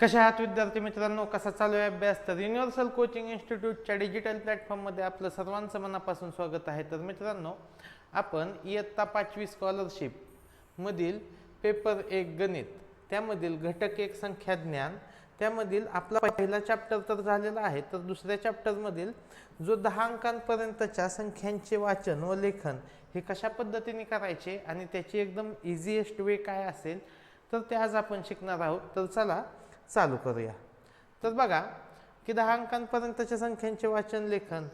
कशा आहात विद्यार्थी मित्रांनो? कसा चालू आहे अभ्यास? तर युनिव्हर्सल कोचिंग इन्स्टिट्यूटच्या डिजिटल प्लॅटफॉर्ममध्ये आपलं सर्वांचं मनापासून स्वागत आहे. तर मित्रांनो आपण इयत्ता पाचवी स्कॉलरशिप मधील पेपर एक गणित त्यामधील घटक एक संख्या ज्ञान त्यामधील आपला पहिला चॅप्टर तर झालेला आहे. तर दुसऱ्या चॅप्टरमधील जो दहा अंकांपर्यंतच्या संख्यांचे वाचन व लेखन हे कशा पद्धतीने करायचे आणि त्याची एकदम इझिएस्ट वे काय असेल तर ते आज आपण शिकणार आहोत. तर चला चालू करूया. तर बघा की दहा अंकांपर्यंतच्या संख्यांचे वाचन लेखन.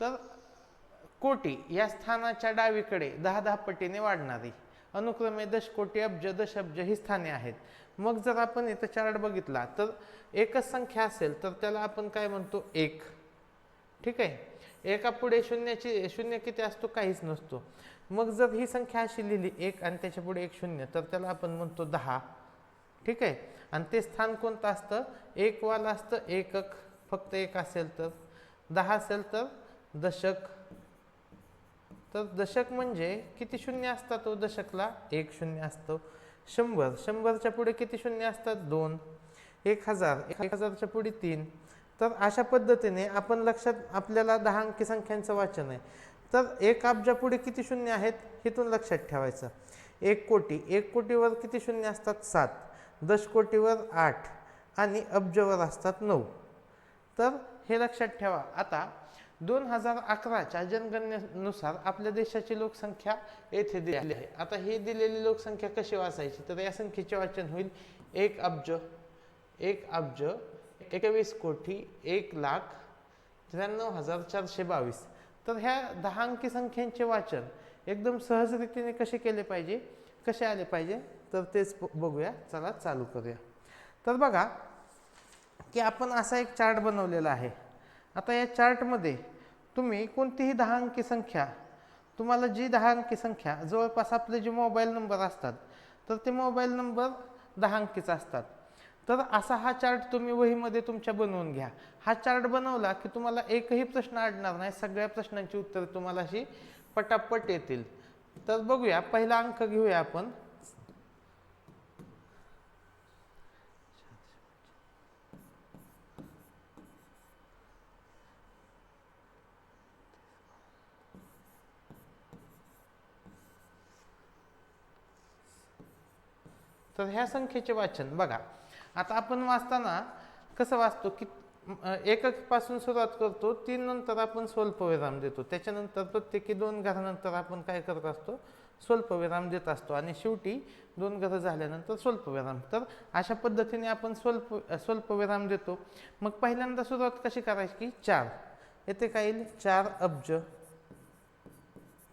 तर कोटी या स्थानाच्या डावीकडे दहा दहा पटीने वाढणारी. अनुक्रमे दशकोटी अब्ज दशअब्ज ही स्थाने आहेत. मग जर आपण इथं चार्ट बघितला तर एकच संख्या असेल तर त्याला आपण काय म्हणतो? एक. ठीक आहे? एका पुढे शून्याची शून्य किती असतो? काहीच नसतो. मग जर ही संख्या अशी लिहिली एक आणि त्याच्या पुढे एक शून्य तर त्याला आपण म्हणतो दहा. ठीक आहे? आणि ते स्थान कोणतं असतं? एक वाला असतं एकक. फक्त एक असेल तर. दहा असेल तर दशक. तर दशक म्हणजे किती शून्य असतात तो दशकला? एक शून्य असतो. शंभर. शंभरच्या पुढे किती शून्य असतात? दोन. एक हजार. एक हजारच्या पुढे तीन. तर अशा पद्धतीने आपण लक्षात आपल्याला दहा अंकी संख्यांचं वाचन आहे. तर एक अब्जा पुढे किती शून्य आहेत? इथून लक्षात ठेवायचं. एक कोटी. एक कोटीवर किती शून्य असतात? सात. दश कोटीवर आठ आणि अब्जवर असतात नऊ. तर हे लक्षात ठेवा आता दोन हजार अकराच्या जनगणनेनुसार आपल्या देशाची लोकसंख्या येथे दिली आहे. आता ही दिलेली लोकसंख्या कशी वाचायची? तर या संख्येचे वाचन होईल. एक अब्ज एक अब्ज एकवीस कोटी एक लाख त्र्याण्णव हजार चारशे बावीस. तर ह्या दहा अंकी संख्यांचे वाचन एकदम सहजरीतीने कसे केले पाहिजे? कसे आले पाहिजे? तर तेच ब- बघूया. चला चालू करूया. तर बघा की आपण असा एक चार्ट बनवलेला आहे. आता या चार्टमध्ये तुम्ही कोणतीही दहा अंकी संख्या तुम्हाला जी दहा अंकी संख्या जवळपास आपले जे मोबाईल नंबर असतात तर ते मोबाईल नंबर दहा अंकीचा असतात. तर असा हा चार्ट तुम्ही वहीमध्ये तुमच्या बनवून घ्या. हा चार्ट बनवला की तुम्हाला एकही प्रश्न अडणार नाही सगळ्या प्रश्नांची उत्तरं तुम्हाला अशी पटापट येतील. तर बघूया पहिला अंक घेऊया आपण. तर ह्या संख्येचे वाचन. बघा आता आपण वाचताना कसं वाचतो की एककपासून सुरुवात करतो तीन नंतर आपण स्वल्पविराम देतो. त्याच्यानंतर प्रत्येकी दोन घरानंतर आपण काय करत असतो? स्वल्पविराम देत असतो आणि शेवटी दोन घरं झाल्यानंतर स्वल्पविराम तर अशा पद्धतीने आपण स्वल्प स्वल्पविराम देतो. मग पहिल्यांदा सुरुवात कशी करायची? की चार. येथे काय येईल? चार अब्ज.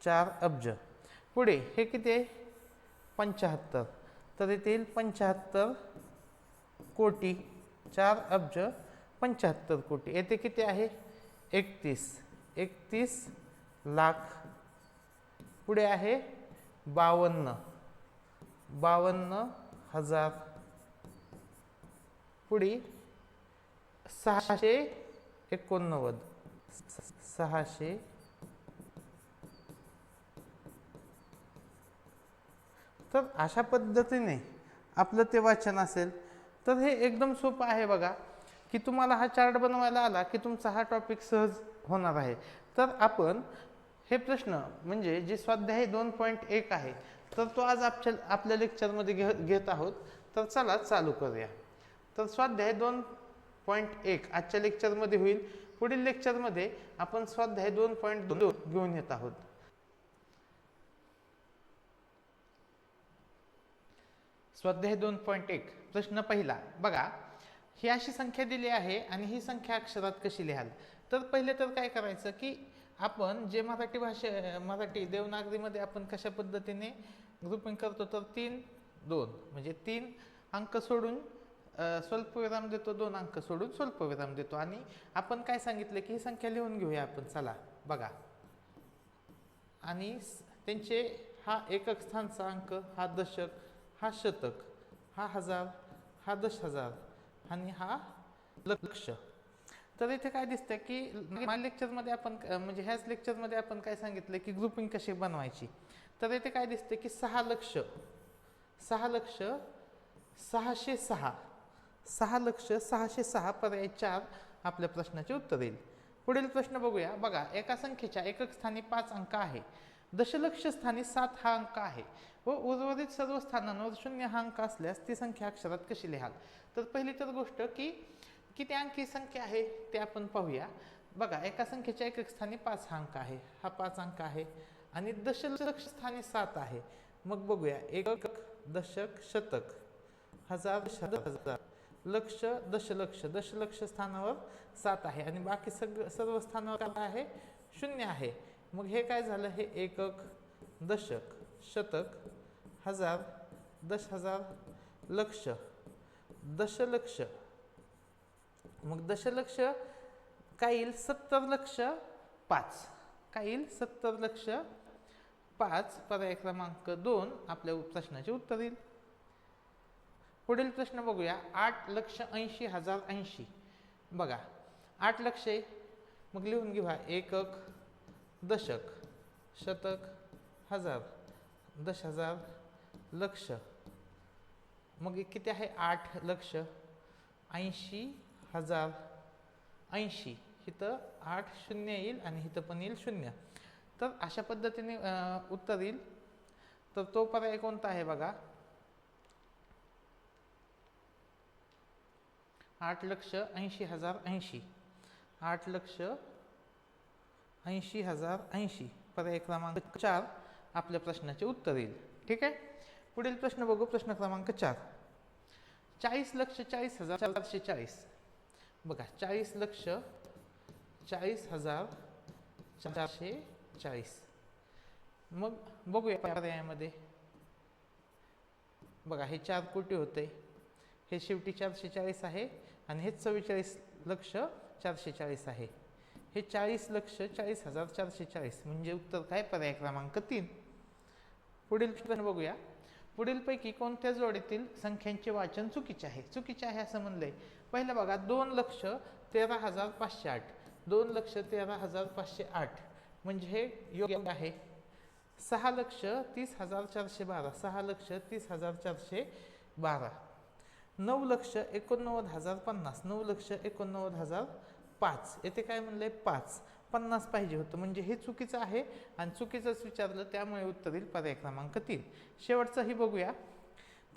चार अब्ज. पुढे हे किती आहे? पंच्याहत्तर तर येथील पंच्याहत्तर कोटी चार अब्ज पंच्याहत्तर कोटी. येथे किती आहे? एकतीस. एकतीस लाख. पुढे आहे बावन्न. बावन्न हजार. पुढे सहाशे एकोणनव्वद. सहाशे तर अशा पद्धतीने आपलं ते वाचन असेल. तर हे एकदम सोपं आहे बघा की तुम्हाला हा चार्ट बनवायला आला की तुमचा हा टॉपिक सहज होणार आहे. तर आपण हे प्रश्न म्हणजे जे स्वाध्याय दोन पॉईंट एक आहे तर तो आज आपच्या आपल्या लेक्चरमध्ये घे घेत आहोत. तर चला चालू करूया. तर स्वाध्याय दोन पॉईंट एक आजच्या लेक्चरमध्ये होईल. पुढील लेक्चरमध्ये आपण स्वाध्याय दोन पॉईंट दोन घेऊन येत आहोत. स्वाध्याय दोन पॉईंट एक प्रश्न पहिला. बघा ही अशी संख्या दिली आहे आणि ही संख्या अक्षरात कशी लिहाल? तर पहिले तर काय करायचं की आपण जे मराठी भाषे मराठी देवनागरीमध्ये आपण कशा पद्धतीने ग्रुपिंग करतो तर तीन दोन. म्हणजे तीन अंक सोडून स्वल्पविराम देतो दोन अंक सोडून स्वल्पविराम देतो. आणि आपण काय सांगितलं की ही संख्या लिहून घेऊया आपण चला बघा. आणि त्यांचे हा एकक स्थानचा अंक हा दशक हा शतक हा हजार हा दश हजार आणि हा लक्ष. तर इथे काय दिसतं की लेक्चरमध्ये आपण म्हणजे ह्याच लेक्चरमध्ये आपण काय सांगितलं की ग्रुपिंग कशी बनवायची? तर इथे काय दिसतं की सहा लक्ष सहा लक्ष सहाशे सहा सहा लक्ष सहाशे सहा पर्याय चार आपल्या प्रश्नाचे उत्तर येईल. पुढील प्रश्न बघूया. बघा एका संख्येच्या एकक स्थानी पाच अंक आहे. दशलक्ष स्थानी सात हा अंक आहे. व उर्वरित सर्व स्थानांवर शून्य हा अंक असल्यास ती संख्या अक्षरात कशी लिहाल? तर पहिली तर गोष्ट की किती अंकी संख्या आहे ते आपण पाहूया. बघा एका संख्येच्या एक स्थानी पाच हा अंक आहे. हा पाच अंक आहे आणि दशलक्ष स्थानी सात आहे. मग बघूया. एकक दशक शतक. हजार हजार. लक्ष दशलक्ष. दशलक्ष स्थानावर सात आहे आणि बाकी सग सर्व स्थानावर काय आहे? शून्य आहे. मग हे काय झालं? हे एकक दशक शतक हजार दश हजार लक्ष दशलक्ष. मग दशलक्ष काय येईल? सत्तर लक्ष पाच. काय येईल? सत्तर लक्ष पाच पर्याय क्रमांक दोन आपल्या प्रश्नाचे उत्तर येईल. पुढील प्रश्न बघूया. आठ लक्ष ऐंशी हजार ऐंशी. बघा. आठ लक्ष आहे. मग लिहून घेऊया एकक दशक शतक हजार दश हजार लक्ष. मग किती आहे? आठ लक्ष. ऐंशी हजार. ऐंशी. इथं आठ शून्य येईल आणि इथं पण येईल शून्य. तर अशा पद्धतीने उत्तर येईल. तर तो पर्याय कोणता आहे बघा? आठ लक्ष ऐंशी हजार ऐंशी. आठ लक्ष ऐंशी हजार ऐंशी. पर्याय क्रमांक चार आपल्या प्रश्नाचे उत्तर येईल. ठीक आहे? पुढील प्रश्न बघू. प्रश्न क्रमांक चार. चाळीस लक्ष चाळीस हजार चारशे चाळीस. बघा चाळीस लक्ष चाळीस हजार चारशे चाळीस. मग बघूया पर्यायामध्ये. बघा हे चार कोटी होते. हे शेवटी चारशे चाळीस आहे आणि हे चव्वेचाळीस लक्ष चारशे चाळीस आहे. हे चाळीस लक्ष चाळीस हजार चारशे चाळीस म्हणजे उत्तर काय? पर्याय क्रमांक तीन. पुढील प्रश्न बघूया. पुढीलपैकी कोणत्या जोडीतील संख्यांचे वाचन चुकीचे आहे? चुकीचे आहे असं म्हणलंय. पहिलं बघा दोन लक्ष तेरा हजार पाचशे आठ. दोन लक्ष तेरा हजार पाचशे आठ. म्हणजे हे योग्य आहे. सहा लक्ष तीस हजार चारशे बारा. सहा लक्ष तीस हजार चारशे बारा. नऊ लक्ष एकोणनव्वद हजार पन्नास. नऊ लक्ष एकोणनव्वद हजार पाच. येथे काय म्हणलंय? पाच. पन्नास पाहिजे होतं. म्हणजे हे चुकीचं आहे आणि चुकीचंच विचारलं त्यामुळे उत्तर येईल पर्याय क्रमांक तीन. शेवटचंही बघूया.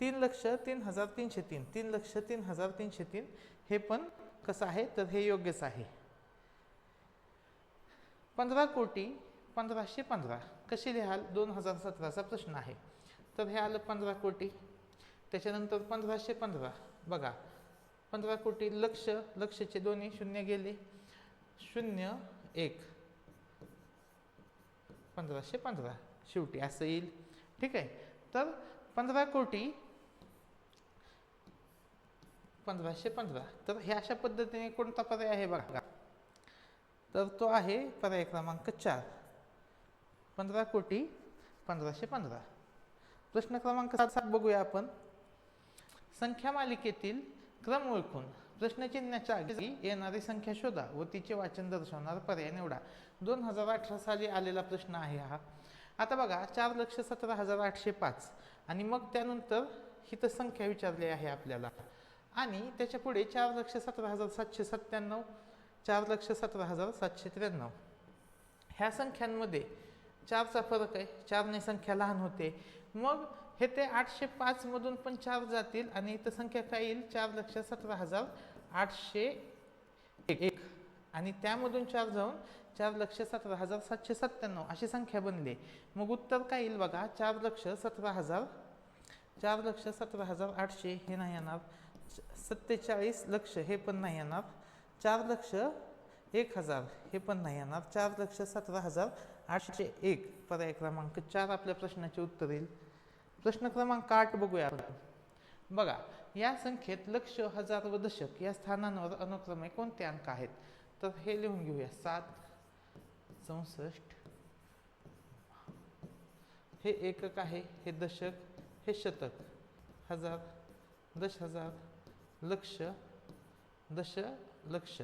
तीन लक्ष तीन हजार तीनशे तीन. तीन लक्ष तीन हजार तीनशे तीन. हे पण कसं आहे? तर हे योग्यच आहे. पंधरा कोटी पंधराशे पंधरा. कशी लिहाल? दोन हजार सतराचा प्रश्न आहे. तर हे आलं पंधरा कोटी. त्याच्यानंतर पंधराशे पंधरा. बघा. पंधरा कोटी लक्ष लक्षचे दोन्ही शून्य गेले. शून्य एक. पंधराशे पंधरा. शेवटी असं येईल. ठीक आहे. तर पंधरा कोटी पंधराशे पंधरा. तर हे अशा पद्धतीने कोणता पर्याय आहे बघा. तर तो आहे पर्याय क्रमांक चार. पंधरा कोटी पंधराशे पंधरा. प्रश्न क्रमांक सात सात बघूया आपण. संख्या मालिकेतील क्रम ओळखून प्रश्नचिन्हाच्या आधी येणारी संख्या शोधा व तिचे वाचन दर्शवणारा पर्याय निवडा. दोन हजार अठरा साली आलेला प्रश्न आहे हा. आता बघा चार लक्ष सतरा हजार आठशे पाच. आणि मग त्यानंतर हिथं संख्या विचारली आहे आपल्याला. आणि त्याच्या पुढे चार लक्ष सतरा हजार सातशे सत्त्याण्णव चार लक्ष सतरा हजार सातशे त्र्याण्णव. ह्या संख्यांमध्ये चारचा फरक आहे. चारने संख्या लहान होते. मग हे ते आठशे पाचमधून पण चार जातील आणि इथं संख्या काय येईल? चार लक्ष सतरा हजार आठशे एक एक. आणि त्यामधून चार जाऊन चार लक्ष सतरा हजार सातशे सत्त्याण्णव अशी संख्या बनली. मग उत्तर काय येईल बघा? चार लक्ष सतरा हजार चार लक्ष सतरा हजार आठशे हे नाही येणार. सत्तेचाळीस लक्ष हे पण नाही येणार. चार लक्ष एक हजार हे पण नाही येणार. चार लक्ष सतरा हजार आठशे एक पर्याय क्रमांक चार आपल्या प्रश्नाचे उत्तर येईल. प्रश्न क्रमांक आठ बघूया आपण. बघा या संख्येत लक्ष हजार व दशक या स्थानांवर अनुक्रमे कोणते अंक आहेत? तर हे लिहून घेऊया. सात चौसष्ट. हे एकक आहे हे दशक हे शतक. हजार दश हजार लक्ष दश लक्ष.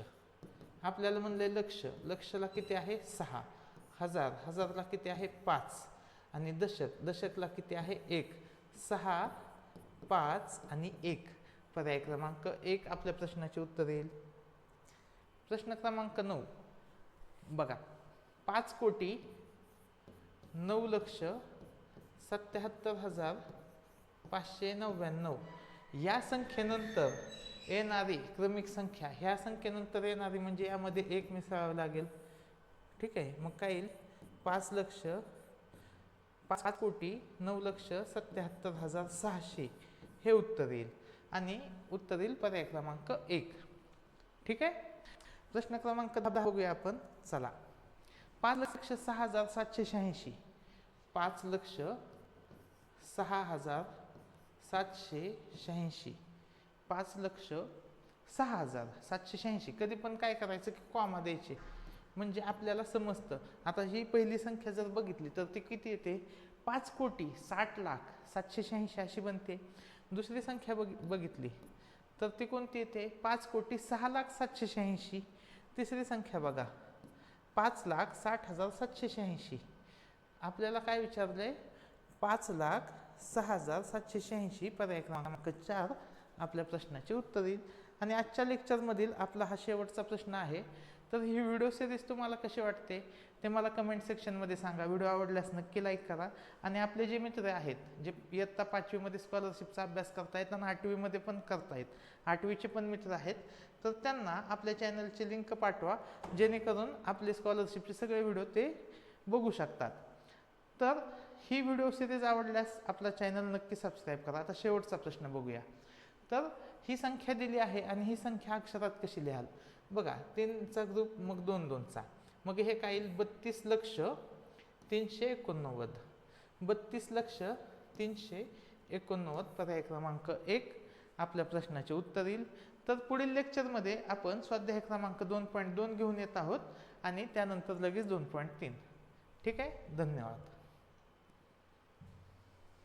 आपल्याला म्हणले लक्ष. लक्षला किती आहे? सहा. हजार. हजारला किती आहे? पाच. आणि दशक दशकला किती आहे? एक. सहा पाच आणि एक. पर्याय क्रमांक एक आपल्या प्रश्नाचे उत्तर येईल. प्रश्न क्रमांक नऊ. बघा. पाच कोटी नऊ लक्ष सत्याहत्तर हजार पाचशे नव्याण्णव. या संख्येनंतर येणारी क्रमिक संख्या ह्या संख्येनंतर येणारी म्हणजे यामध्ये एक मिसळावं लागेल. ठीक आहे? मग काय येईल? पाच लक्ष पाच कोटी नऊ लक्ष सत्याहत्तर हजार सहाशे हे उत्तर येईल. आणि उत्तर येईल पर्याय क्रमांक एक. ठीक आहे? प्रश्न क्रमांक दहा बघूया आपण. चला. पाच लक्ष सहा हजार सातशे शहाऐंशी. पाच लक्ष सहा हजार सातशे शहाऐंशी. पाच लक्ष सहा हजार सातशे शहाऐंशी. कधी पण काय करायचं की कॉमा द्यायचे. म्हणजे आपल्याला समजतं. आता ही पहिली संख्या जर बघितली तर ती किती येते? पाच कोटी साठ लाख सातशे शहाऐंशी अशी बनते. दुसरी संख्या बघ बघितली तर ती कोणती येते? पाच कोटी सहा लाख सातशे शहाऐंशी. तिसरी संख्या बघा. पाच लाख साठ हजार सातशे शहाऐंशी. आपल्याला काय विचारलं आहे पाच लाख सहा हजार सातशे शहाऐंशी पर्याय क्रमांक चार आपल्या प्रश्नाचे उत्तर येईल आणि आजच्या लेक्चरमधील आपला हा शेवटचा प्रश्न आहे. तर ही व्हिडिओ सिरीज तुम्हाला कशी वाटते ते मला कमेंट सेक्शनमध्ये सांगा. व्हिडिओ आवडल्यास नक्की लाईक करा. आणि आपले जे मित्र आहेत जे इयत्ता पाचवीमध्ये स्कॉलरशिपचा अभ्यास करतायत आणि आठवीमध्ये पण करतायत आठवीचे पण मित्र आहेत तर त्यांना आपल्या चॅनलची लिंक पाठवा. जेणेकरून आपले स्कॉलरशिपचे सगळे व्हिडिओ ते बघू शकतात. तर ही व्हिडिओ सिरीज आवडल्यास आपला चॅनल नक्की सबस्क्राईब करा. आता शेवटचा प्रश्न बघूया. तर ही संख्या दिली आहे आणि ही संख्या अक्षरात कशी लिहाल? बघा तीनचा ग्रुप मग दोन दोनचा. मग हे काय येईल? बत्तीस लक्ष तीनशे एकोणनव्वद. बत्तीस लक्ष तीनशे एकोणनव्वद पर्याय क्रमांक एक आपल्या प्रश्नाचे उत्तर येईल. तर पुढील लेक्चरमध्ये आपण स्वाध्याय क्रमांक दोन पॉईंट दोन घेऊन येत आहोत आणि त्यानंतर लगेच दोन पॉईंट तीन. ठीक आहे? धन्यवाद.